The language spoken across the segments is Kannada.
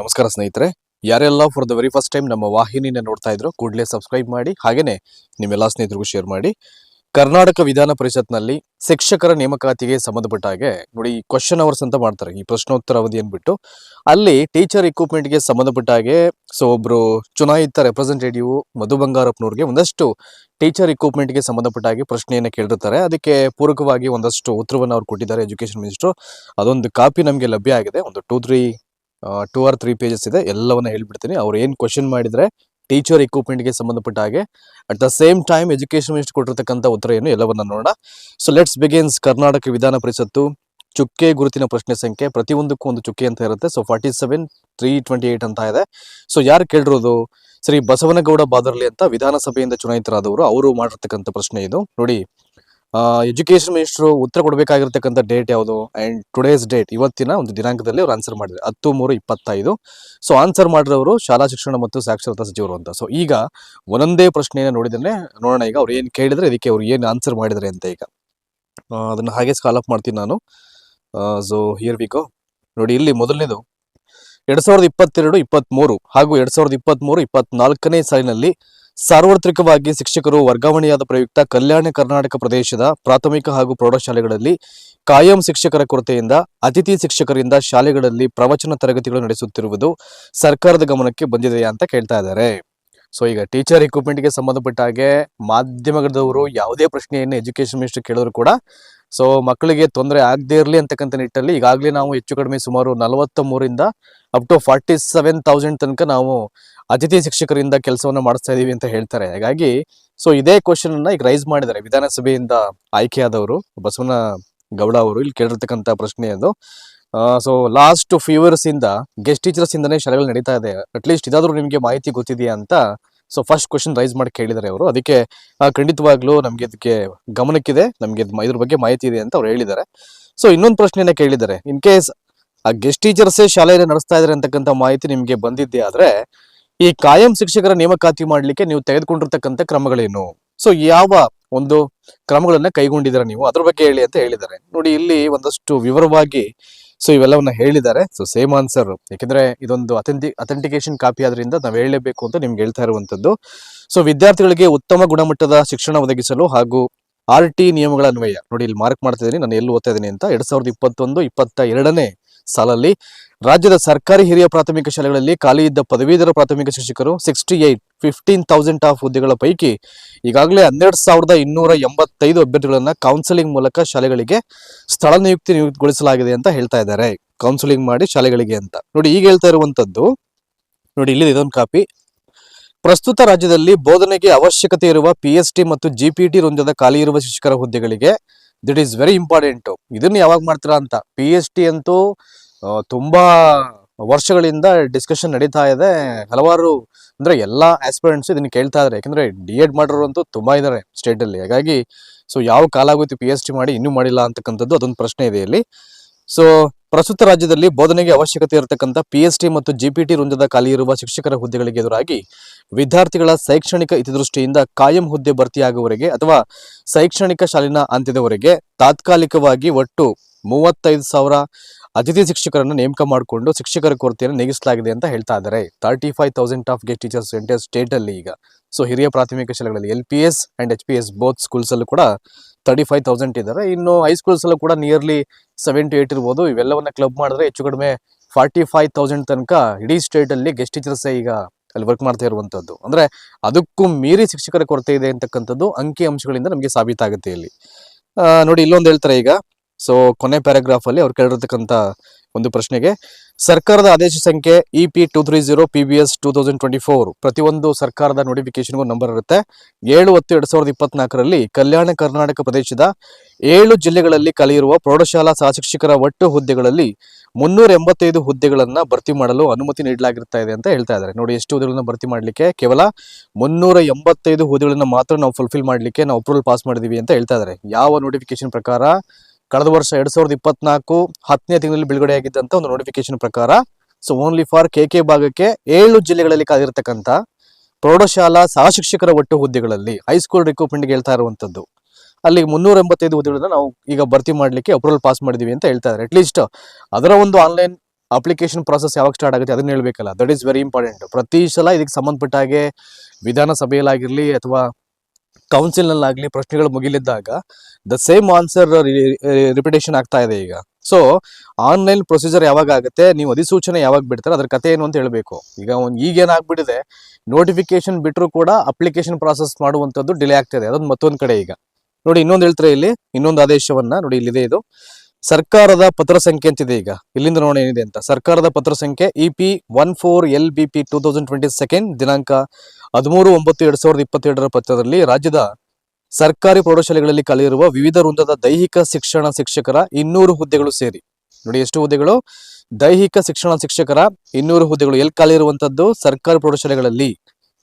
ನಮಸ್ಕಾರ ಸ್ನೇಹಿತರೆ. ಯಾರೆಲ್ಲ for the very first time ನಮ್ಮ ವಾಹಿನಿನ ನೋಡ್ತಾ ಇದ್ರು ಕೂಡಲೇ ಸಬ್ಸ್ಕ್ರೈಬ್ ಮಾಡಿ, ಹಾಗೇನೆ ನಿಮ್ಮೆಲ್ಲ ಸ್ನೇಹಿತರಿಗೂ ಶೇರ್ ಮಾಡಿ. ಕರ್ನಾಟಕ ವಿಧಾನ ಪರಿಷತ್ನಲ್ಲಿ ಶಿಕ್ಷಕರ ನೇಮಕಾತಿಗೆ ಸಂಬಂಧಪಟ್ಟ ಹಾಗೆ ನೋಡಿ ಕ್ವಶನ್ ಅವರ್ಸ್ ಅಂತ ಮಾಡ್ತಾರೆ. ಈ ಪ್ರಶ್ನೋತ್ತರ ಅವಧಿ ಅಂದ್ಬಿಟ್ಟು ಅಲ್ಲಿ ಟೀಚರ್ಗೆ ಸಂಬಂಧಪಟ್ಟ ಹಾಗೆ ಸೊ ಒಬ್ರು ಚುನಾಯಿತ ರೆಪ್ರೆಸೆಂಟೇಟಿವ್ ಮಧು ಬಂಗಾರಪ್ಪನವ್ರಿಗೆ ಒಂದಷ್ಟು ಟೀಚರ್ಗೆ ಸಂಬಂಧಪಟ್ಟ ಹಾಗೆ ಪ್ರಶ್ನೆಯನ್ನ ಕೇಳಿರ್ತಾರೆ. ಅದಕ್ಕೆ ಪೂರಕವಾಗಿ ಒಂದಷ್ಟು ಉತ್ತರವನ್ನು ಅವ್ರು ಕೊಟ್ಟಿದ್ದಾರೆ ಎಜುಕೇಶನ್ ಮಿನಿಸ್ಟರ್ ಅದೊಂದು ಕಾಪಿ ನಮಗೆ ಲಭ್ಯ ಆಗಿದೆ. ಒಂದು two three two or three pages ಇದೆ, ಎಲ್ಲವನ್ನ ಹೇಳ್ಬಿಡ್ತೀನಿ. ಅವ್ರು ಏನು ಕ್ವಶನ್ ಮಾಡಿದ್ರೆ ಟೀಚರ್ಗೆ ಸಂಬಂಧಪಟ್ಟ ಹಾಗೆ at the same time education minister ಕೊಟ್ಟಿರ್ತಕ್ಕಂಥ ಉತ್ತರ ಏನು ಎಲ್ಲವನ್ನ ನೋಡೋಣ. ಸೊ ಲೆಟ್ಸ್ ಬಿಗೇನ್ಸ್ ಕರ್ನಾಟಕ ವಿಧಾನ ಪರಿಷತ್ತು ಚುಕ್ಕೆ ಗುರುತಿನ ಪ್ರಶ್ನೆ ಸಂಖ್ಯೆ, ಪ್ರತಿಯೊಂದಕ್ಕೂ ಒಂದು ಚುಕ್ಕೆ ಅಂತ ಇರುತ್ತೆ. So forty seven three twenty eight ಅಂತ ಇದೆ. ಸೊ ಯಾರು ಕೇಳಿರೋದು? ಶ್ರೀ ಬಸವನಗೌಡ ಬಾದರ್ಲಿ ಅಂತ ವಿಧಾನಸಭೆಯಿಂದ ಚುನಾಯಿತರಾದವರು, ಅವರು ಮಾಡಿರ್ತಕ್ಕಂಥ ಪ್ರಶ್ನೆ ಇದು. ನೋಡಿ ಎಜುಕೇಶನ್ ಮಿನಿಸ್ಟರ್ ಉತ್ತರ ಕೊಡಬೇಕಾಗಿರ್ತಕ್ಕಂಥ ಡೇಟ್ ಯಾವುದು? ಅಂಡ್ ಟುಡೇಸ್ ಡೇಟ್ ಇವತ್ತಿನ ಒಂದು ದಿನಾಂಕದಲ್ಲಿ ಅವರು ಆನ್ಸರ್ ಮಾಡಿದ್ರು ಹತ್ತು ಮೂರು ಇಪ್ಪತ್ತೈದು. ಸೊ ಆನ್ಸರ್ ಮಾಡಿರೋರು ಶಾಲಾ ಶಿಕ್ಷಣ ಮತ್ತು ಸಾಕ್ಷರತಾ ಸಚಿವರು ಅಂತ. ಸೊ ಈಗ ಒಂದೊಂದೇ ಪ್ರಶ್ನೆಯನ್ನು ನೋಡಿದ್ರೆ ನೋಡೋಣ ಈಗ ಅವ್ರು ಏನು ಕೇಳಿದ್ರೆ ಇದಕ್ಕೆ ಅವ್ರು ಏನು ಆನ್ಸರ್ ಮಾಡಿದ್ದಾರೆ ಅಂತ ಈಗ. ಅದನ್ನು ಹಾಗೆ ಸ್ಕಾಲ್ ಅಪ್ ಮಾಡ್ತೀನಿ ನಾನು. ಸೊ ಹಿಯರ್ ವಿಕೋ ನೋಡಿ, ಇಲ್ಲಿ ಮೊದಲನೇದು. ಎರಡು ಸಾವಿರದ ಇಪ್ಪತ್ತೆರಡು ಇಪ್ಪತ್ತ್ಮೂರು ಹಾಗೂ ಎರಡು ಸಾವಿರದ ಇಪ್ಪತ್ತ್ಮೂರು ಇಪ್ಪತ್ನಾಲ್ಕನೇ ಸಾಲಿನಲ್ಲಿ ಸಾರ್ವತ್ರಿಕವಾಗಿ ಶಿಕ್ಷಕರು ವರ್ಗಾವಣೆಯಾದ ಪ್ರಯುಕ್ತ ಕಲ್ಯಾಣ ಕರ್ನಾಟಕ ಪ್ರದೇಶದ ಪ್ರಾಥಮಿಕ ಹಾಗೂ ಪ್ರೌಢಶಾಲೆಗಳಲ್ಲಿ ಕಾಯಂ ಶಿಕ್ಷಕರ ಕೊರತೆಯಿಂದ, ಅತಿಥಿ ಶಿಕ್ಷಕರಿಂದ ಶಾಲೆಗಳಲ್ಲಿ ಪ್ರವಚನ ತರಗತಿಗಳು ನಡೆಸುತ್ತಿರುವುದು ಸರ್ಕಾರದ ಗಮನಕ್ಕೆ ಬಂದಿದೆಯಾ ಅಂತ ಕೇಳ್ತಾ ಇದ್ದಾರೆ. ಸೊ ಈಗ ಟೀಚರ್ಗೆ ಸಂಬಂಧಪಟ್ಟ ಹಾಗೆ ಮಾಧ್ಯಮಗಳವರು ಯಾವುದೇ ಪ್ರಶ್ನೆಯನ್ನು ಎಜುಕೇಶನ್ ಮಿನಿಸ್ಟರ್ ಕೇಳಿದ್ರು ಕೂಡ ಸೊ ಮಕ್ಕಳಿಗೆ ತೊಂದರೆ ಆಗದೇ ಇರಲಿ ಅಂತಕ್ಕಂಥ ನಿಟ್ಟಲ್ಲಿ ಈಗಾಗಲೇ ನಾವು ಹೆಚ್ಚು ಕಡಿಮೆ ಸುಮಾರು ನಲವತ್ತ ಮೂರಿಂದ up to forty seven thousand ತನಕ ನಾವು ಅತಿಥಿ ಶಿಕ್ಷಕರಿಂದ ಕೆಲಸವನ್ನು ಮಾಡಿಸ್ತಾ ಇದೀವಿ ಅಂತ ಹೇಳ್ತಾರೆ. ಹಾಗಾಗಿ ಸೊ ಇದೇ ಕ್ವಶನ್ ಅನ್ನ ಈಗ ರೈಸ್ ಮಾಡಿದ್ದಾರೆ. ವಿಧಾನಸಭೆಯಿಂದ ಆಯ್ಕೆಯಾದವರು ಬಸವನ ಗೌಡ ಅವರು ಇಲ್ಲಿ ಕೇಳಿರ್ತಕ್ಕಂಥ ಪ್ರಶ್ನೆ ಅದು. ಸೊ ಲಾಸ್ಟ್ ಫ್ಯೂ ಇಯರ್ಸ್ ಇಂದ ಗೆಸ್ಟ್ ಟೀಚರ್ಸ್ ಇಂದನೇ ಶಾಲೆಗಳು ನಡೀತಾ ಇದೆ. ಅಟ್ಲೀಸ್ಟ್ ಇದಾದ್ರೂ ನಿಮಗೆ ಮಾಹಿತಿ ಗೊತ್ತಿದೆಯಾ ಅಂತ ಸೊ ಫಸ್ಟ್ ಕ್ವಶನ್ ರೈಸ್ ಮಾಡಿ ಕೇಳಿದ್ದಾರೆ ಅವರು. ಅದಕ್ಕೆ ಖಂಡಿತವಾಗ್ಲೂ ನಮ್ಗೆ ಇದಕ್ಕೆ ಗಮನಕ್ಕಿದೆ. ನಮ್ಗೆ ಇದ್- ಇದ್ರ ಬಗ್ಗೆ ಮಾಹಿತಿ ಇದೆ ಅಂತ ಅವ್ರು ಹೇಳಿದ್ದಾರೆ. ಸೊ ಇನ್ನೊಂದು ಪ್ರಶ್ನೆಯನ್ನ ಕೇಳಿದ್ದಾರೆ. ಇನ್ ಕೇಸ್ ಆ ಗೆಸ್ಟ್ ಟೀಚರ್ಸೇ ಶಾಲೆಯಲ್ಲಿ ನಡೆಸ್ತಾ ಇದಾರೆ ಅಂತಕ್ಕಂಥ ಮಾಹಿತಿ ನಿಮ್ಗೆ ಬಂದಿದ್ದೆ ಆದ್ರೆ ಈ ಕಾಯಂ ಶಿಕ್ಷಕರ ನೇಮಕಾತಿ ಮಾಡ್ಲಿಕ್ಕೆ ನೀವು ತೆಗೆದುಕೊಂಡಿರ್ತಕ್ಕಂಥ ಕ್ರಮಗಳೇನು? ಸೊ ಯಾವ ಒಂದು ಕ್ರಮಗಳನ್ನ ಕೈಗೊಂಡಿದ್ದೀರಾ ನೀವು? ಅದ್ರ ಬಗ್ಗೆ ಹೇಳಿ ಅಂತ ಹೇಳಿದ್ದಾರೆ. ನೋಡಿ, ಇಲ್ಲಿ ಒಂದಷ್ಟು ವಿವರವಾಗಿ ಸೊ, ಇವೆಲ್ಲವನ್ನ ಹೇಳಿದ್ದಾರೆ. ಸೊ ಸೇಮ್ ಆನ್ಸರ್ ಯಾಕೆಂದ್ರೆ ಇದೊಂದು ಅಥೆಂಟಿ ಅಥೆಂಟಿಕೇಶನ್ ಕಾಪಿ ಆದ್ರಿಂದ ನಾವು ಹೇಳಲೇಬೇಕು ಅಂತ ನಿಮ್ಗೆ ಹೇಳ್ತಾ ಇರುವಂತದ್ದು ಸೊ ವಿದ್ಯಾರ್ಥಿಗಳಿಗೆ ಉತ್ತಮ ಗುಣಮಟ್ಟದ ಶಿಕ್ಷಣ ಒದಗಿಸಲು ಹಾಗೂ ಆರ್ ಟಿ ನಿಯಮಗಳ ಅನ್ವಯ. ನೋಡಿ, ಇಲ್ಲಿ ಮಾರ್ಕ್ ಮಾಡ್ತಾ ಇದ್ದೀನಿ. ನಾನು ಎಲ್ಲಿ ಓದ್ತಾ ಇದ್ದೀನಿ ಅಂತ? ಎರಡ್ ಸಾವಿರದ ಇಪ್ಪತ್ತೊಂದು, ಇಪ್ಪತ್ತ ಎರಡನೇ ಸಾಲಲ್ಲಿ ರಾಜ್ಯದ ಸರ್ಕಾರಿ ಹಿರಿಯ ಪ್ರಾಥಮಿಕ ಶಾಲೆಗಳಲ್ಲಿ ಖಾಲಿ ಇದ್ದ ಪದವೀಧರ ಪ್ರಾಥಮಿಕ ಶಿಕ್ಷಕರು sixty eight fifteen thousand of ಹುದ್ದೆಗಳ ಪೈಕಿ ಈಗಾಗಲೇ ಹನ್ನೆರಡು ಸಾವಿರದ ಇನ್ನೂರ ಎಂಬತ್ತೈದು ಅಭ್ಯರ್ಥಿಗಳನ್ನು ಕೌನ್ಸಿಲಿಂಗ್ ಮೂಲಕ ಶಾಲೆಗಳಿಗೆ ಸ್ಥಳ ನಿಯುಕ್ತಿ ನಿಯುಕ್ತಿಗೊಳಿಸಲಾಗಿದೆ ಅಂತ ಹೇಳ್ತಾ ಇದ್ದಾರೆ. ಕೌನ್ಸಿಲಿಂಗ್ ಮಾಡಿ ಶಾಲೆಗಳಿಗೆ ಅಂತ. ನೋಡಿ, ಈಗ ಹೇಳ್ತಾ ಇರುವಂತದ್ದು ನೋಡಿ ಇಲ್ಲಿ ಇದೊಂದು ಕಾಪಿ ಪ್ರಸ್ತುತ ರಾಜ್ಯದಲ್ಲಿ ಬೋಧನೆಗೆ ಅವಶ್ಯಕತೆ ಇರುವ ಪಿ ಎಸ್ ಟಿ ಮತ್ತು ಜಿ ಪಿ ಟಿ ಖಾಲಿ ಇರುವ ಶಿಕ್ಷಕರ ಹುದ್ದೆಗಳಿಗೆ ದಿಟ್ ಈಸ್ ವೆರಿ ಇಂಪಾರ್ಟೆಂಟ್ ಇದನ್ನ ಯಾವಾಗ ಮಾಡ್ತೀರಾ ಅಂತ? ಪಿ ಎಸ್ ಟಿ ಅಂತೂ ತುಂಬಾ ವರ್ಷಗಳಿಂದ ಡಿಸ್ಕಷನ್ ನಡೀತಾ ಇದೆ. ಹಲವಾರು ಅಂದ್ರೆ ಎಲ್ಲಾ ಆಸ್ಪಿರೆಂಟ್ಸ್ ಇದನ್ನ ಕೇಳ್ತಾ ಇದಾರೆ. ಯಾಕಂದ್ರೆ ಡಿ ಎಡ್ ಮಾಡಿರೋರು ಅಂತೂ ತುಂಬಾ ಇದಾರೆ ಸ್ಟೇಟ್ ಅಲ್ಲಿ. ಹಾಗಾಗಿ ಸೊ ಯಾವ ಕಾಲ ಆಗುತ್ತೆ ಪಿ ಎಚ್ ಡಿ ಮಾಡಿ ಇನ್ನೂ ಮಾಡಿಲ್ಲ ಅಂತಕ್ಕಂಥದ್ದು ಅದೊಂದು ಪ್ರಶ್ನೆ ಇದೆ ಇಲ್ಲಿ. ಸೊ ಪ್ರಸ್ತುತ ರಾಜ್ಯದಲ್ಲಿ ಬೋಧನೆಗೆ ಅವಶ್ಯಕತೆ ಇರತಕ್ಕಂಥ ಪಿ ಎಚ್ ಡಿ ಮತ್ತು ಜಿ ಪಿ ಟಿ ವೃಂದದ ಖಾಲಿ ಇರುವ ಶಿಕ್ಷಕರ ಹುದ್ದೆಗಳಿಗೆ ಎದುರಾಗಿ ವಿದ್ಯಾರ್ಥಿಗಳ ಶೈಕ್ಷಣಿಕ ಹಿತದೃಷ್ಟಿಯಿಂದ ಕಾಯಂ ಹುದ್ದೆ ಭರ್ತಿಯಾಗುವವರೆಗೆ ಅಥವಾ ಶೈಕ್ಷಣಿಕ ಶಾಲಿನ ಅಂತ್ಯದವರೆಗೆ ತಾತ್ಕಾಲಿಕವಾಗಿ ಒಟ್ಟು ಮೂವತ್ತೈದು ಸಾವಿರ ಅತಿಥಿ ಶಿಕ್ಷಕರನ್ನು ನೇಮಕ ಮಾಡಿಕೊಂಡು ಶಿಕ್ಷಕರ ಕೊರತೆಯನ್ನು ನೀಗಿಸಲಾಗಿದೆ ಅಂತ ಹೇಳ್ತಾ ಇದ್ದಾರೆ. Thirty five thousand of guest teachers state ಅಲ್ಲಿ ಈಗ. ಸೊ ಹಿರಿಯ ಪ್ರಾಥಮಿಕ ಶಾಲೆಗಳಲ್ಲಿ L P S and H P S both schools ಅಲ್ಲೂ ಕೂಡ ತರ್ಟಿ ಫೈವ್ ತೌಸಂಡ್ ಇದ್ದಾರೆ. ಇನ್ನು ಹೈಸ್ಕೂಲ್ಸ್ ಅಲ್ಲೂ ಕೂಡ ನಿಯರ್ಲಿ ಸೆವೆನ್ ಟು ಏಟ್ ಇರ್ಬೋದು. ಇವೆಲ್ಲವನ್ನ ಕ್ಲಬ್ ಮಾಡಿದ್ರೆ ಹೆಚ್ಚು ಕಡಿಮೆ ಫಾರ್ಟಿ ಫೈವ್ ತೌಸಂಡ್ ತನಕ ಇಡೀ ಸ್ಟೇಟ್ ಅಲ್ಲಿ ಗೆಸ್ಟ್ ಟೀಚರ್ಸ್ ಈಗ ಅಲ್ಲಿ ವರ್ಕ್ ಮಾಡ್ತಾ ಇರುವಂಥದ್ದು ಅಂದ್ರೆ ಅದಕ್ಕೂ ಮೀರಿ ಶಿಕ್ಷಕರ ಕೊರತೆ ಇದೆ ಅಂತಕ್ಕಂಥದ್ದು ಅಂಕಿ ಅಂಶಗಳಿಂದ ನಮಗೆ ಸಾಬೀತಾಗುತ್ತೆ ಇಲ್ಲಿ. ನೋಡಿ, ಇಲ್ಲೊಂದು ಹೇಳ್ತಾರೆ ಈಗ. ಸೊ ಕೊನೆ ಪ್ಯಾರಾಗ್ರಾಫ್ ಅಲ್ಲಿ ಅವ್ರು ಕೇಳಿರ್ತಕ್ಕಂಥ ಒಂದು ಪ್ರಶ್ನೆಗೆ, ಸರ್ಕಾರದ ಆದೇಶ ಸಂಖ್ಯೆ E P two three zero P B S two thousand twenty four ಪ್ರತಿಯೊಂದು ಸರ್ಕಾರದ ನೋಟಿಫಿಕೇಶನ್ಗೂ ನಂಬರ್ ಇರುತ್ತೆ. ಏಳು ಹತ್ತು ಎರಡು ಸಾವಿರದ ಇಪ್ಪತ್ನಾಲ್ಕರಲ್ಲಿ ಕಲ್ಯಾಣ ಕರ್ನಾಟಕ ಪ್ರದೇಶದ ಏಳು ಜಿಲ್ಲೆಗಳಲ್ಲಿ ಕಲಿಯಿರುವ ಪ್ರೌಢಶಾಲಾ ಸಹಶಿಕ್ಷಕರ ಒಟ್ಟು ಹುದ್ದೆಗಳಲ್ಲಿ ಮುನ್ನೂರ ಎಂಬತ್ತೈದು ಹುದ್ದೆಗಳನ್ನು ಭರ್ತಿ ಮಾಡಲು ಅನುಮತಿ ನೀಡಲಾಗಿರ್ತಾ ಇದೆ ಅಂತ ಹೇಳ್ತಾ ಇದ್ದಾರೆ. ನೋಡಿ, ಎಷ್ಟು ಹುದ್ದೆಗಳನ್ನು ಭರ್ತಿ ಮಾಡಲಿಕ್ಕೆ? ಕೇವಲ ಮುನ್ನೂರ ಎಂಬತ್ತೈದು ಹುದ್ದೆಗಳನ್ನು ಮಾತ್ರ ನಾವು ಫುಲ್ಫಿಲ್ ಮಾಡಲಿಕ್ಕೆ ನಾವು ಅಪ್ರೂವಲ್ ಪಾಸ್ ಮಾಡಿದೀವಿ ಅಂತ ಹೇಳ್ತಾ ಇದ್ದಾರೆ. ಯಾವ ನೋಟಿಫಿಕೇಶನ್ ಪ್ರಕಾರ ಕಳೆದ ವರ್ಷ ಎರಡ್ ಸಾವಿರದ ಇಪ್ಪತ್ನಾಲ್ಕು ಹತ್ತನೇ ತಿಂಗಳಲ್ಲಿ ಬಿಡುಗಡೆಯಾಗಿದ್ದಂತ ಒಂದು ನೋಟಿಫಿಕೇಶನ್ ಪ್ರಕಾರ so only for K K ಭಾಗಕ್ಕೆ ಏಳು ಜಿಲ್ಲೆಗಳಲ್ಲಿ ಕಾದಿರತಕ್ಕಂತ ಪ್ರೌಢಶಾಲಾ ಸಹಶಿಕ್ಷಕರ ಒಟ್ಟು ಹುದ್ದೆಗಳಲ್ಲಿ ಹೈಸ್ಕೂಲ್ ರಿಕ್ರೂಟ್ಮೆಂಟ್ಗೆ ಹೇಳ್ತಾ ಇರುವಂಥದ್ದು ಅಲ್ಲಿ ಮುನ್ನೂರ ಎಂಬತ್ತೈದು ಹುದ್ದೆಗಳನ್ನ ನಾವು ಈಗ ಭರ್ತಿ ಮಾಡಲಿಕ್ಕೆ ಅಪ್ರೂವಲ್ ಪಾಸ್ ಮಾಡಿದೀವಿ ಅಂತ ಹೇಳ್ತಾ ಇದ್ದಾರೆ ಅಟ್ಲೀಸ್ಟ್ ಅದರ ಒಂದು ಆನ್ಲೈನ್ ಅಪ್ಲಿಕೇಶನ್ ಪ್ರಾಸೆಸ್ ಯಾವಾಗ ಸ್ಟಾರ್ಟ್ ಆಗುತ್ತೆ ಅದನ್ನ ಹೇಳ್ಬೇಕಲ್ಲ. ದಟ್ ಈಸ್ ವೆರಿ ಇಂಪಾರ್ಟೆಂಟ್ ಪ್ರತಿ ಸಲ ಇದಕ್ಕೆ ಸಂಬಂಧಪಟ್ಟ ಹಾಗೆ ವಿಧಾನಸಭೆಯಲ್ಲಾಗಿರಲಿ ಅಥವಾ ಕೌನ್ಸಿಲ್ನಲ್ಲಾಗಲಿ ಪ್ರಶ್ನೆಗಳು ಮುಗಿಲಿದ್ದಾಗ ದ ಸೇಮ್ ಆನ್ಸರ್ ರಿಪಿಟೇಷನ್ ಆಗ್ತಾ ಇದೆ ಈಗ. ಸೊ ಆನ್ಲೈನ್ ಪ್ರೊಸೀಜರ್ ಯಾವಾಗ ಆಗುತ್ತೆ, ನೀವು ಅಧಿಸೂಚನೆ ಯಾವಾಗ ಬಿಡ್ತಾರೆ, ಅದ್ರ ಕತೆ ಏನು ಅಂತ ಹೇಳಬೇಕು. ಈಗ ಒಂದು ಈಗೇನಾಗ್ಬಿಟ್ಟಿದೆ ನೋಟಿಫಿಕೇಶನ್ ಬಿಟ್ಟರು ಕೂಡ ಅಪ್ಲಿಕೇಶನ್ ಪ್ರಾಸೆಸ್ ಮಾಡುವಂಥದ್ದು ಡಿಲೇ ಆಗ್ತಿದೆ ಅದೊಂದು ಮತ್ತೊಂದು ಕಡೆ ಈಗ. ನೋಡಿ, ಇನ್ನೊಂದು ಹೇಳ್ತಾರೆ ಇಲ್ಲಿ, ಇನ್ನೊಂದು ಆದೇಶವನ್ನ, ನೋಡಿ, ಇಲ್ಲಿದೆ ಇದು. ಸರ್ಕಾರದ ಪತ್ರ ಸಂಖ್ಯೆ ಅಂತಿದೆ ಈಗ. ಇಲ್ಲಿಂದ ನೋಡಿ ಏನಿದೆ ಅಂತ. ಸರ್ಕಾರದ ಪತ್ರ ಸಂಖ್ಯೆ E P one four L B P two thousand twenty second ದಿನಾಂಕ ಹದಿಮೂರು ಒಂಬತ್ತು ಎರಡ್ ಸಾವಿರದ ಇಪ್ಪತ್ತೆರಡರ ಪತ್ರದಲ್ಲಿ ರಾಜ್ಯದ ಸರ್ಕಾರಿ ಪ್ರೌಢಶಾಲೆಗಳಲ್ಲಿ ಕಲಿಯಿರುವ ವಿವಿಧ ವೃಂದದ ದೈಹಿಕ ಶಿಕ್ಷಣ ಶಿಕ್ಷಕರ ಇನ್ನೂರು ಹುದ್ದೆಗಳು ಸೇರಿ. ನೋಡಿ ಎಷ್ಟು ಹುದ್ದೆಗಳು? ದೈಹಿಕ ಶಿಕ್ಷಣ ಶಿಕ್ಷಕರ ಇನ್ನೂರು ಹುದ್ದೆಗಳು. ಎಲ್ಲಿ ಖಾಲಿ ಇರುವಂತದ್ದು ಸರ್ಕಾರಿ ಪ್ರೌಢಶಾಲೆಗಳಲ್ಲಿ.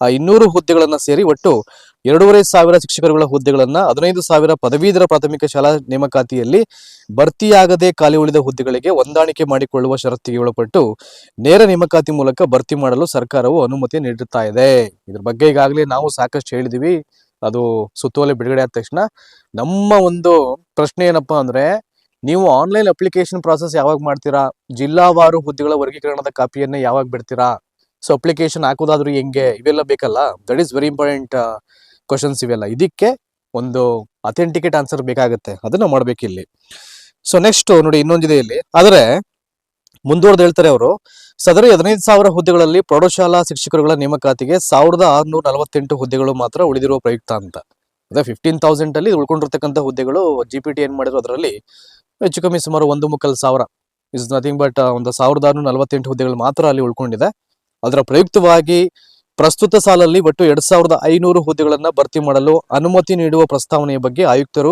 ಆ ಇನ್ನೂರು ಹುದ್ದೆಗಳನ್ನ ಸೇರಿ ಒಟ್ಟು ಎರಡೂವರೆ ಸಾವಿರ ಶಿಕ್ಷಕರುಗಳ ಹುದ್ದೆಗಳನ್ನ ಹದಿನೈದು ಸಾವಿರ ಪದವೀಧರ ಪ್ರಾಥಮಿಕ ಶಾಲಾ ನೇಮಕಾತಿಯಲ್ಲಿ ಭರ್ತಿಯಾಗದೆ ಖಾಲಿ ಉಳಿದ ಹುದ್ದೆಗಳಿಗೆ ಹೊಂದಾಣಿಕೆ ಮಾಡಿಕೊಳ್ಳುವ ಷರತ್ತಿಗೆ ಒಳಪಟ್ಟು ನೇರ ನೇಮಕಾತಿ ಮೂಲಕ ಭರ್ತಿ ಮಾಡಲು ಸರ್ಕಾರವು ಅನುಮತಿ ನೀಡುತ್ತಾ ಇದೆ. ಇದ್ರ ಬಗ್ಗೆ ಈಗಾಗಲೇ ನಾವು ಸಾಕಷ್ಟು ಹೇಳಿದೀವಿ. ಅದು ಸುತ್ತೋಲೆ ಬಿಡುಗಡೆ ಆದ ತಕ್ಷಣ ನಮ್ಮ ಒಂದು ಪ್ರಶ್ನೆ ಏನಪ್ಪಾ ಅಂದ್ರೆ, ನೀವು ಆನ್ಲೈನ್ ಅಪ್ಲಿಕೇಶನ್ ಪ್ರಾಸೆಸ್ ಯಾವಾಗ ಮಾಡ್ತೀರಾ? ಜಿಲ್ಲಾವಾರು ಹುದ್ದೆಗಳ ವರ್ಗೀಕರಣದ ಕಾಪಿಯನ್ನ ಯಾವಾಗ ಬಿಡ್ತೀರಾ? ಸೊ, ಅಪ್ಲಿಕೇಶನ್ ಹಾಕೋದಾದ್ರೂ ಹೆಂಗೆ? ಇವೆಲ್ಲ ಬೇಕಲ್ಲ? That is very important questions ಇವೆಲ್ಲ. ಇದಕ್ಕೆ ಒಂದು ಅಥೆಂಟಿಕೇಟ್ ಆನ್ಸರ್ ಬೇಕಾಗುತ್ತೆ. ಅದನ್ನ ಮಾಡ್ಬೇಕು ಇಲ್ಲಿ ಸೊ ನೆಕ್ಸ್ಟ್ ನೋಡಿ ಇನ್ನೊಂದಿದೆ ಇಲ್ಲಿ. ಆದರೆ, ಮುಂದುವರೆದು ಹೇಳ್ತಾರೆ ಅವರು, ಸದರಿ ಹದಿನೈದು ಸಾವಿರ ಹುದ್ದೆಗಳಲ್ಲಿ ಪ್ರೌಢಶಾಲಾ ಶಿಕ್ಷಕರುಗಳ ನೇಮಕಾತಿಗೆ ಸಾವಿರದ ಆರುನೂರ ನಲವತ್ತೆಂಟು ಹುದ್ದೆಗಳು ಮಾತ್ರ ಉಳಿದಿರುವ ಪ್ರಯುಕ್ತ ಅಂತ. ಅದೇ ಫಿಫ್ಟೀನ್ ತೌಸಂಡ್ ಅಲ್ಲಿ ಉಳ್ಕೊಂಡಿರ್ತಕ್ಕಂಥ ಹುದ್ದೆಗಳು ಜಿ ಪಿ ಟಿ ಏನ್ ಮಾಡಿದ್ರು ಅದರಲ್ಲಿ ಹೆಚ್ಚು ಕಮ್ಮಿ ಸುಮಾರು ಒಂದು ಮುಕ್ಕಲ್ ಸಾವಿರ. ಇಸ್ ನಥಿಂಗ್ ಬಟ್ ಒಂದು ಸಾವಿರದ ಆರುನೂರ ನಲವತ್ತೆಂಟು ಹುದ್ದೆಗಳು ಮಾತ್ರ ಅಲ್ಲಿ ಉಳ್ಕೊಂಡಿದೆ. ಅದರ ಪ್ರಯುಕ್ತವಾಗಿ ಪ್ರಸ್ತುತ ಸಾಲಲ್ಲಿ ಒಟ್ಟು ಎರಡ್ ಸಾವಿರದ ಐನೂರು ಹುದ್ದೆಗಳನ್ನು ಭರ್ತಿ ಮಾಡಲು ಅನುಮತಿ ನೀಡುವ ಪ್ರಸ್ತಾವನೆಯ ಬಗ್ಗೆ ಆಯುಕ್ತರು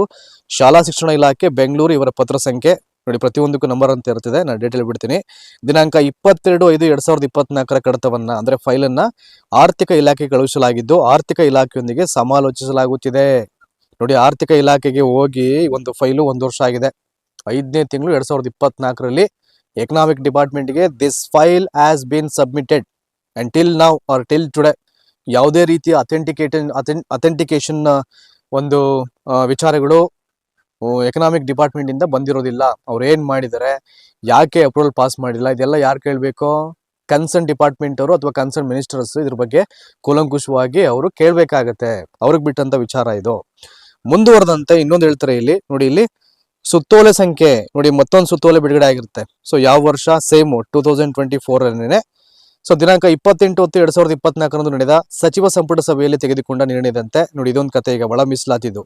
ಶಾಲಾ ಶಿಕ್ಷಣ ಇಲಾಖೆ ಬೆಂಗಳೂರು ಇವರ ಪತ್ರ ಸಂಖ್ಯೆ ನೋಡಿ ಪ್ರತಿಯೊಂದಕ್ಕೂ ನಂಬರ್ ಅಂತ ಇರ್ತದೆ ನಾನು ಡೇಟೇಲ್ ಬಿಡ್ತೀನಿ. ದಿನಾಂಕ ಇಪ್ಪತ್ತೆರಡು ಐದು ಎರಡ್ ಸಾವಿರದ ಇಪ್ಪತ್ನಾಲ್ಕರ ಕಡತವನ್ನ ಅಂದ್ರೆ ಫೈಲ್ ಅನ್ನ ಆರ್ಥಿಕ ಇಲಾಖೆ ಕಳುಹಿಸಲಾಗಿದ್ದು ಆರ್ಥಿಕ ಇಲಾಖೆಯೊಂದಿಗೆ ಸಮಾಲೋಚಿಸಲಾಗುತ್ತಿದೆ. ನೋಡಿ ಆರ್ಥಿಕ ಇಲಾಖೆಗೆ ಹೋಗಿ ಒಂದು ಫೈಲು ಒಂದು ವರ್ಷ ಆಗಿದೆ. ಐದನೇ ತಿಂಗಳು ಎರಡ್ ಸಾವಿರದ ಇಪ್ಪತ್ನಾಲ್ಕರಲ್ಲಿ economic ಡಿಪಾರ್ಟ್ಮೆಂಟ್ಗೆ this file has been submitted and till ನಾವು ಆರ್ ಟಿಲ್ ಟುಡೇ ಯಾವುದೇ ರೀತಿಯ ಅಥೆಂಟಿಕೇಟನ್ ಅಥೆಂಟಿಕೇಶನ್ ಒಂದು ವಿಚಾರಗಳು ಎಕನಾಮಿಕ್ ಡಿಪಾರ್ಟ್ಮೆಂಟ್ ಇಂದ ಬಂದಿರೋದಿಲ್ಲ. ಅವ್ರು ಏನು ಮಾಡಿದ್ದಾರೆ ಯಾಕೆ ಅಪ್ರೂವಲ್ ಪಾಸ್ ಮಾಡಿಲ್ಲ, ಇದೆಲ್ಲ ಯಾರು ಕೇಳಬೇಕು? ಕನ್ಸರ್ನ್ ಡಿಪಾರ್ಟ್ಮೆಂಟ್ ಅವರು ಅಥವಾ ಕನ್ಸರ್ನ್ ಮಿನಿಸ್ಟರ್ಸ್ ಇದ್ರ ಬಗ್ಗೆ ಕೂಲಂಕುಷವಾಗಿ ಅವರು ಕೇಳಬೇಕಾಗತ್ತೆ. ಅವ್ರಿಗೆ ಬಿಟ್ಟಂತ ವಿಚಾರ ಇದು. ಮುಂದುವರೆದಂತೆ ಇನ್ನೊಂದು ಹೇಳ್ತಾರೆ ಇಲ್ಲಿ, ನೋಡಿ ಇಲ್ಲಿ, ಸುತ್ತೋಲೆ ಸಂಖ್ಯೆ, ನೋಡಿ ಮತ್ತೊಂದು ಸುತ್ತೋಲೆ ಬಿಡುಗಡೆ ಆಗಿರುತ್ತೆ. ಸೊ ಯಾವ ವರ್ಷ? Same two thousand twenty four so, ದಿನಾಂಕ ಇಪ್ಪತ್ತೆಂಟು ಹೊತ್ತು ಎರಡ್ ಸಾವಿರದ ಇಪ್ಪತ್ನಾಲ್ಕರಂದು ನಡೆದ ಸಚಿವ ಸಂಪುಟ ಸಭೆಯಲ್ಲಿ ತೆಗೆದುಕೊಂಡ ನಿರ್ಣಯದಂತೆ ನೋಡಿ, ಇದೊಂದು ಕತೆ ಈಗ ಒಳ ಮೀಸಲಾತಿದು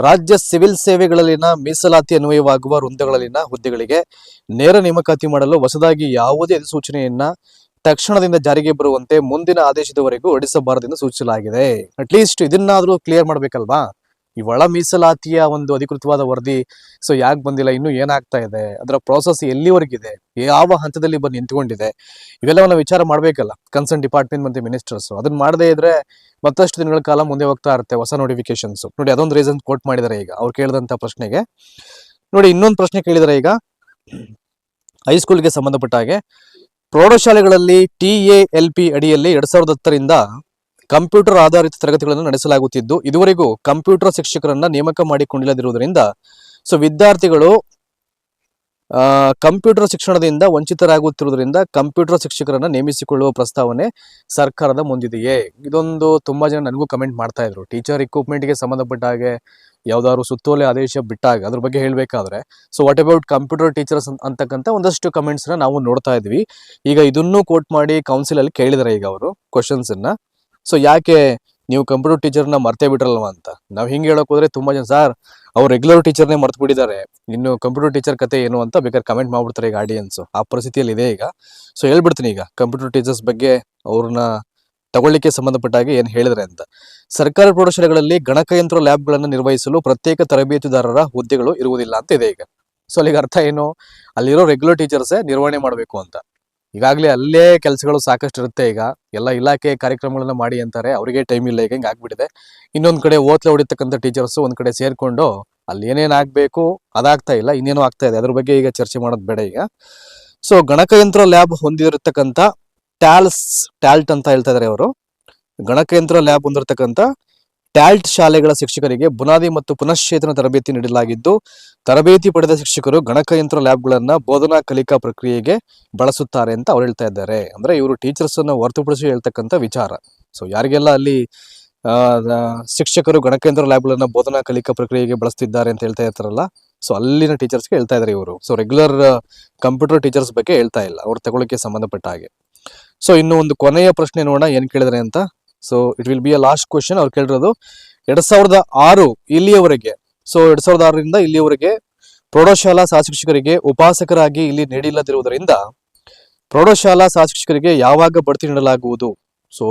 ರಾಜ್ಯ ಸಿವಿಲ್ ಸೇವೆಗಳಲ್ಲಿನ ಮೀಸಲಾತಿ ಅನ್ವಯವಾಗುವ ವೃಂದಗಳಲ್ಲಿನ ಹುದ್ದೆಗಳಿಗೆ ನೇರ ನೇಮಕಾತಿ ಮಾಡಲು ಹೊಸದಾಗಿ ಯಾವುದೇ ಅಧಿಸೂಚನೆಯನ್ನ ತಕ್ಷಣದಿಂದ ಜಾರಿಗೆ ಬರುವಂತೆ ಮುಂದಿನ ಆದೇಶದವರೆಗೂ ಹೊರಡಿಸಬಾರದೆಂದು ಸೂಚಿಸಲಾಗಿದೆ. ಅಟ್ಲೀಸ್ಟ್ ಇದನ್ನಾದ್ರೂ ಕ್ಲಿಯರ್ ಮಾಡ್ಬೇಕಲ್ವಾ? ಈ ಒಳ ಮೀಸಲಾತಿಯ ಒಂದು ಅಧಿಕೃತವಾದ ವರದಿ, ಸೊ ಯಾಕೆ ಬಂದಿಲ್ಲ, ಇನ್ನು ಏನಾಗ್ತಾ ಇದೆ, ಅದರ ಪ್ರೋಸೆಸ್ ಎಲ್ಲಿವರೆಗಿದೆ ಯಾವ ಹಂತದಲ್ಲಿ ಬಂದು ನಿಂತ್ಕೊಂಡಿದೆ, ಇವೆಲ್ಲವನ್ನ ವಿಚಾರ ಮಾಡಬೇಕಲ್ಲ ಕನ್ಸರ್ನ್ ಡಿಪಾರ್ಟ್ಮೆಂಟ್ ಮತ್ತೆ ಮಿನಿಸ್ಟರ್ಸ್ ಅದನ್ನ ಮಾಡದೇ ಇದ್ರೆ ಮತ್ತಷ್ಟು ದಿನಗಳ ಕಾಲ ಮುಂದೆ ಹೋಗ್ತಾ ಇರುತ್ತೆ ಹೊಸ ನೋಟಿಫಿಕೇಶನ್ಸ್ ನೋಡಿ, ಅದೊಂದು ರೀಸನ್ ಕೋಟ್ ಮಾಡಿದ್ದಾರೆ ಈಗ, ಅವ್ರು ಕೇಳಿದಂತ ಪ್ರಶ್ನೆಗೆ. ನೋಡಿ, ಇನ್ನೊಂದು ಪ್ರಶ್ನೆ ಕೇಳಿದರೆ ಈಗ. ಹೈಸ್ಕೂಲ್ಗೆ ಸಂಬಂಧಪಟ್ಟ ಹಾಗೆ, ಪ್ರೌಢಶಾಲೆಗಳಲ್ಲಿ ಟಿ ಎ ಎಲ್ ಪಿ ಅಡಿಯಲ್ಲಿ ಎರಡ್ ಸಾವಿರದ ಹತ್ತರಿಂದ ಕಂಪ್ಯೂಟರ್ ಆಧಾರಿತ ತರಗತಿಗಳನ್ನು ನಡೆಸಲಾಗುತ್ತಿದ್ದು, ಇದುವರೆಗೂ ಕಂಪ್ಯೂಟರ್ ಶಿಕ್ಷಕರನ್ನ ನೇಮಕ ಮಾಡಿಕೊಂಡಿಲ್ಲದಿರುವುದರಿಂದ, ಸೊ ವಿದ್ಯಾರ್ಥಿಗಳು ಕಂಪ್ಯೂಟರ್ ಶಿಕ್ಷಣದಿಂದ ವಂಚಿತರಾಗುತ್ತಿರುವುದರಿಂದ ಕಂಪ್ಯೂಟರ್ ಶಿಕ್ಷಕರನ್ನ ನೇಮಿಸಿಕೊಳ್ಳುವ ಪ್ರಸ್ತಾವನೆ ಸರ್ಕಾರದ ಮುಂದಿದೆಯೇ? ಇದೊಂದು ತುಂಬಾ ಜನ ನನಗೂ ಕಮೆಂಟ್ ಮಾಡ್ತಾ ಇದ್ರು. ಟೀಚರ್ಗೆ ಸಂಬಂಧಪಟ್ಟ ಹಾಗೆ ಯಾವ್ದಾದ್ರು ಸುತ್ತೋಲೆ ಆದೇಶ ಬಿಟ್ಟಾಗ, ಅದ್ರ ಬಗ್ಗೆ ಹೇಳಬೇಕಾದ್ರೆ, so what about computer teachers ಅಂತಕ್ಕಂಥ ಒಂದಷ್ಟು ಕಮೆಂಟ್ಸ್ನ ನಾವು ನೋಡ್ತಾ ಇದ್ವಿ. ಈಗ ಇದನ್ನು ಕೋಟ್ ಮಾಡಿ ಕೌನ್ಸಿಲ್ ಅಲ್ಲಿ ಕೇಳಿದಾರೆ ಈಗ ಅವರು ಕ್ವಶನ್ಸ್ ಅನ್ನ. ಸೊ ಯಾಕೆ ನೀವು ಕಂಪ್ಯೂಟರ್ ಟೀಚರ್ನ ಮರ್ತೇ ಬಿಟ್ರಲ್ವ ಅಂತ? ನಾವು ಹಿಂಗೆ ಹೇಳಕ್ ಹೋದ್ರೆ ತುಂಬಾ ಜನ, ಸರ್, ಅವ್ರು ರೆಗ್ಯುಲರ್ ಟೀಚರ್ನೇ ಮರ್ತು ಬಿಟ್ಟಿದ್ದಾರೆ. ಇನ್ನು ಕಂಪ್ಯೂಟರ್ ಟೀಚರ್ ಕತೆ ಏನು ಅಂತ ಬೇಕಾದ್ರೆ ಕಮೆಂಟ್ ಮಾಡ್ಬಿಡ್ತಾರೆ ಈಗ ಆಡಿಯನ್ಸ್ ಆ ಪರಿಸ್ಥಿತಿಯಲ್ಲಿ ಇದೆ ಈಗ. ಸೊ ಹೇಳ್ಬಿಡ್ತೀನಿ ಈಗ ಕಂಪ್ಯೂಟರ್ ಟೀಚರ್ಸ್ ಬಗ್ಗೆ ಅವ್ರನ್ನ ತಗೊಳ್ಳಿಕ್ಕೆ ಸಂಬಂಧಪಟ್ಟ ಹಾಗೆ ಏನ್ ಹೇಳಿದ್ರೆ ಅಂತ. ಸರ್ಕಾರಿ ಪ್ರೌಢಶಾಲೆಗಳಲ್ಲಿ ಗಣಕಯಂತ್ರ ಲ್ಯಾಬ್ಗಳನ್ನು ನಿರ್ವಹಿಸಲು ಪ್ರತ್ಯೇಕ ತರಬೇತುದಾರರ ಹುದ್ದೆಗಳು ಇರುವುದಿಲ್ಲ ಅಂತ ಇದೆ ಈಗ. ಸೊ ಅಲ್ಲಿಗೆ ಅರ್ಥ ಏನು? ಅಲ್ಲಿರೋ ರೆಗ್ಯುಲರ್ ಟೀಚರ್ಸೇ ನಿರ್ವಹಣೆ ಮಾಡಬೇಕು ಅಂತ. ಈಗಾಗಲೇ ಅಲ್ಲೇ ಕೆಲಸಗಳು ಸಾಕಷ್ಟು ಇರುತ್ತೆ ಈಗ. ಎಲ್ಲ ಇಲಾಖೆ ಕಾರ್ಯಕ್ರಮಗಳನ್ನ ಮಾಡಿ ಅಂತಾರೆ. ಅವರಿಗೆ ಟೈಮ್ ಇಲ್ಲ ಈಗ, ಹಿಂಗೆ ಆಗ್ಬಿಟ್ಟಿದೆ. ಇನ್ನೊಂದು ಕಡೆ ಓತ್ಲೆ ಹೊಡಿತಕ್ಕಂಥ ಟೀಚರ್ಸ್ ಒಂದು ಕಡೆ ಸೇರಿಕೊಂಡು ಅಲ್ಲಿ ಏನೇನು ಆಗಬೇಕು, ಅದಾಗ್ತಾ ಇಲ್ಲ, ಇನ್ನೇನೋ ಆಗ್ತಾ ಇದೆ. ಅದ್ರ ಬಗ್ಗೆ ಈಗ ಚರ್ಚೆ ಮಾಡೋದು ಬೇಡ ಈಗ. ಸೊ ಗಣಕಯಂತ್ರ ಲ್ಯಾಬ್ ಹೊಂದಿರತಕ್ಕಂಥ ಟ್ಯಾಲ್ಸ್ ಟ್ಯಾಲ್ಟ್ ಅಂತ ಹೇಳ್ತಾ ಇದಾರೆ ಅವರು. ಗಣಕಯಂತ್ರ ಲ್ಯಾಬ್ ಹೊಂದಿರತಕ್ಕಂಥ ಟ್ಯಾಲ್ಟ್ ಶಾಲೆಗಳ ಶಿಕ್ಷಕರಿಗೆ ಬುನಾದಿ ಮತ್ತು ಪುನಶ್ಚೇತನ ತರಬೇತಿ ನೀಡಲಾಗಿದ್ದು, ತರಬೇತಿ ಪಡೆದ ಶಿಕ್ಷಕರು ಗಣಕಯಂತ್ರ ಲ್ಯಾಬ್ಗಳನ್ನ ಬೋಧನಾ ಕಲಿಕಾ ಪ್ರಕ್ರಿಯೆಗೆ ಬಳಸುತ್ತಾರೆ ಅಂತ ಅವ್ರು ಹೇಳ್ತಾ ಇದ್ದಾರೆ. ಅಂದ್ರೆ ಇವರು ಟೀಚರ್ಸ್ ಅನ್ನು ಹೊರತುಪಡಿಸಿ ಹೇಳ್ತಕ್ಕಂಥ ವಿಚಾರ. ಸೊ ಯಾರಿಗೆಲ್ಲ ಅಲ್ಲಿ ಶಿಕ್ಷಕರು ಗಣಕಯಂತ್ರ ಲ್ಯಾಬ್ಗಳನ್ನ ಬೋಧನಾ ಕಲಿಕಾ ಪ್ರಕ್ರಿಯೆಗೆ ಬಳಸ್ತಿದ್ದಾರೆ ಅಂತ ಹೇಳ್ತಾ ಇರ್ತಾರಲ್ಲ ಸೊ ಅಲ್ಲಿನ ಟೀಚರ್ಸ್ಗೆ ಹೇಳ್ತಾ ಇದ್ದಾರೆ ಇವರು. ಸೊ ರೆಗ್ಯುಲರ್ ಕಂಪ್ಯೂಟರ್ ಟೀಚರ್ಸ್ ಬಗ್ಗೆ ಹೇಳ್ತಾ ಇಲ್ಲ. ಅವ್ರು ತಗೊಳ್ಳೋಕೆ ಸಂಬಂಧಪಟ್ಟ ಹಾಗೆ. ಸೊ ಇನ್ನು ಒಂದು ಕೊನೆಯ ಪ್ರಶ್ನೆ ನೋಡೋಣ, ಏನ್ ಕೇಳಿದ್ರೆ ಅಂತ? So it will be a last question ಅವ್ರು ಕೇಳಿರೋದು, ಎರಡ್ ಸಾವಿರದ ಆರು ಇಲ್ಲಿಯವರೆಗೆ ಸೊ ಎರಡ್ ಸಾವಿರದ ಆರರಿಂದ ಇಲ್ಲಿಯವರೆಗೆ ಪ್ರೌಢಶಾಲಾ ಸಹ ಶಿಕ್ಷಕರಿಗೆ ಉಪಾಸಕರಾಗಿ ಇಲ್ಲಿ ನೀಡಿಲ್ಲದಿರುವುದರಿಂದ ಪ್ರೌಢಶಾಲಾ ಸಹ ಶಿಕ್ಷಕರಿಗೆ ಯಾವಾಗ ಬಡ್ತಿ ನೀಡಲಾಗುವುದು? ಸೊ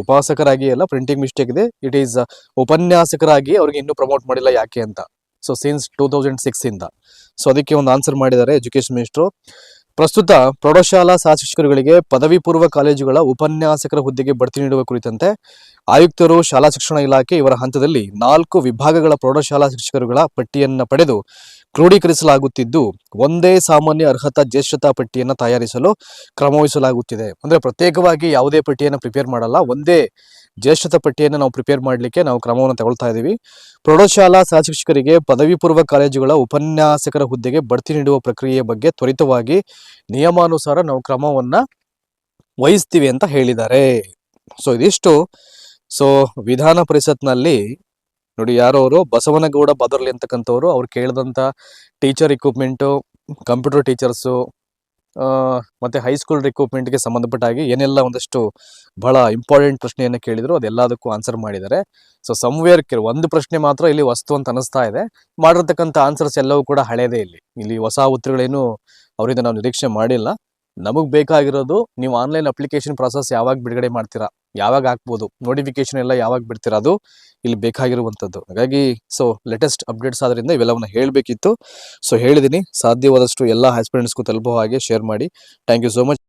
ಉಪಾಸಕರಾಗಿ ಎಲ್ಲ ಪ್ರಿಂಟಿಂಗ್ ಮಿಸ್ಟೇಕ್ ಇದೆ. ಇಟ್ ಈಸ್ ಉಪನ್ಯಾಸಕರಾಗಿ ಅವ್ರಿಗೆ ಇನ್ನೂ ಪ್ರಮೋಟ್ ಮಾಡಿಲ್ಲ ಯಾಕೆ ಅಂತ. So since two thousand six ಇಂದ. ಸೊ ಅದಕ್ಕೆ ಒಂದು ಆನ್ಸರ್ ಮಾಡಿದ್ದಾರೆ ಎಜುಕೇಶನ್ ಮಿನಿಸ್ಟ್ರು ಪ್ರಸ್ತುತ ಪ್ರೌಢಶಾಲಾ ಸಹ ಶಿಕ್ಷಕರುಗಳಿಗೆ ಪದವಿ ಪೂರ್ವ ಕಾಲೇಜುಗಳ ಉಪನ್ಯಾಸಕರ ಹುದ್ದೆಗೆ ಬಡ್ತಿ ನೀಡುವ ಕುರಿತಂತೆ ಆಯುಕ್ತರು ಶಾಲಾ ಶಿಕ್ಷಣ ಇಲಾಖೆ ಇವರ ಹಂತದಲ್ಲಿ ನಾಲ್ಕು ವಿಭಾಗಗಳ ಪ್ರೌಢಶಾಲಾ ಶಿಕ್ಷಕರುಗಳ ಪಟ್ಟಿಯನ್ನು ಪಡೆದು ಕ್ರೋಢೀಕರಿಸಲಾಗುತ್ತಿದ್ದು ಒಂದೇ ಸಾಮಾನ್ಯ ಅರ್ಹತಾ ಜ್ಯೇಷ್ಠತಾ ಪಟ್ಟಿಯನ್ನು ತಯಾರಿಸಲು ಕ್ರಮವಹಿಸಲಾಗುತ್ತಿದೆ. ಅಂದರೆ ಪ್ರತ್ಯೇಕವಾಗಿ ಯಾವುದೇ ಪಟ್ಟಿಯನ್ನು ಪ್ರಿಪೇರ್ ಮಾಡಲ್ಲ, ಒಂದೇ ಜ್ಯೇಷ್ಠತಾ ಪಟ್ಟಿಯನ್ನು ನಾವು ಪ್ರಿಪೇರ್ ಮಾಡಲಿಕ್ಕೆ ನಾವು ಕ್ರಮವನ್ನು ತಗೊಳ್ತಾ ಇದ್ದೀವಿ ಪ್ರೌಢಶಾಲಾ ಸಹ ಶಿಕ್ಷಕರಿಗೆ ಪದವಿ ಪೂರ್ವ ಕಾಲೇಜುಗಳ ಉಪನ್ಯಾಸಕರ ಹುದ್ದೆಗೆ ಬಡ್ತಿ ನೀಡುವ ಪ್ರಕ್ರಿಯೆಯ ಬಗ್ಗೆ ತ್ವರಿತವಾಗಿ ನಿಯಮಾನುಸಾರ ನಾವು ಕ್ರಮವನ್ನು ವಹಿಸ್ತೀವಿ ಅಂತ ಹೇಳಿದ್ದಾರೆ. ಸೊ ಇದಿಷ್ಟು. ಸೊ ವಿಧಾನ ಪರಿಷತ್ನಲ್ಲಿ ನೋಡಿ, ಯಾರೋ ಅವರು ಬಸವನಗೌಡ ಬದರ್ಲಿ ಅಂತಕ್ಕಂಥವ್ರು, ಅವ್ರು ಕೇಳಿದಂಥ ಟೀಚರ್ ಇಕ್ವಿಪ್ಮೆಂಟು ಕಂಪ್ಯೂಟರ್ ಟೀಚರ್ಸು ಮತ್ತೆ ಹೈಸ್ಕೂಲ್ ರಿಕ್ರೂಟ್ಮೆಂಟ್ಗೆ ಸಂಬಂಧಪಟ್ಟ ಹಾಗೆ ಏನೆಲ್ಲ ಒಂದಷ್ಟು ಬಹಳ ಇಂಪಾರ್ಟೆಂಟ್ ಪ್ರಶ್ನೆಯನ್ನು ಕೇಳಿದ್ರು, ಅದೆಲ್ಲದಕ್ಕೂ ಆನ್ಸರ್ ಮಾಡಿದ್ದಾರೆ. ಸೊ ಸಮ್ವೇರ್ ಒಂದು ಪ್ರಶ್ನೆ ಮಾತ್ರ ಇಲ್ಲಿ ವಸ್ತು ಅಂತ ಅನಿಸ್ತಾ ಇದೆ. ಮಾಡಿರ್ತಕ್ಕಂಥ ಆನ್ಸರ್ಸ್ ಎಲ್ಲವೂ ಕೂಡ ಹಳೇದೇ ಇಲ್ಲಿ. ಇಲ್ಲಿ ಹೊಸ ಉತ್ತರಗಳೇನು ಅವರಿಂದ ನಾವು ನಿರೀಕ್ಷೆ ಮಾಡಿಲ್ಲ. ನಮಗೆ ಬೇಕಾಗಿರೋದು ನೀವು ಆನ್ಲೈನ್ ಅಪ್ಲಿಕೇಶನ್ ಪ್ರಾಸೆಸ್ ಯಾವಾಗ ಬಿಡುಗಡೆ ಮಾಡ್ತೀರಾ, ಯಾವಾಗ ಹಾಕ್ಬೋದು ನೋಟಿಫಿಕೇಶನ್ ಎಲ್ಲ ಯಾವಾಗ ಬಿಡ್ತೀರಾ, ಅದು ಇಲ್ಲಿ ಬೇಕಾಗಿರುವಂಥದ್ದು. ಹಾಗಾಗಿ ಸೊ ಲೇಟೆಸ್ಟ್ ಅಪ್ಡೇಟ್ಸ್ ಆದ್ದರಿಂದ ಇವೆಲ್ಲವನ್ನು ಹೇಳಬೇಕಿತ್ತು. ಸೊ ಹೇಳಿದ್ದೀನಿ ಸಾಧ್ಯವಾದಷ್ಟು ಎಲ್ಲ ಹಸ್ಬೆಂಡ್ಸ್ಗೂ ತಲುಪೋ ಹಾಗೆ ಶೇರ್ ಮಾಡಿ. Thank you so much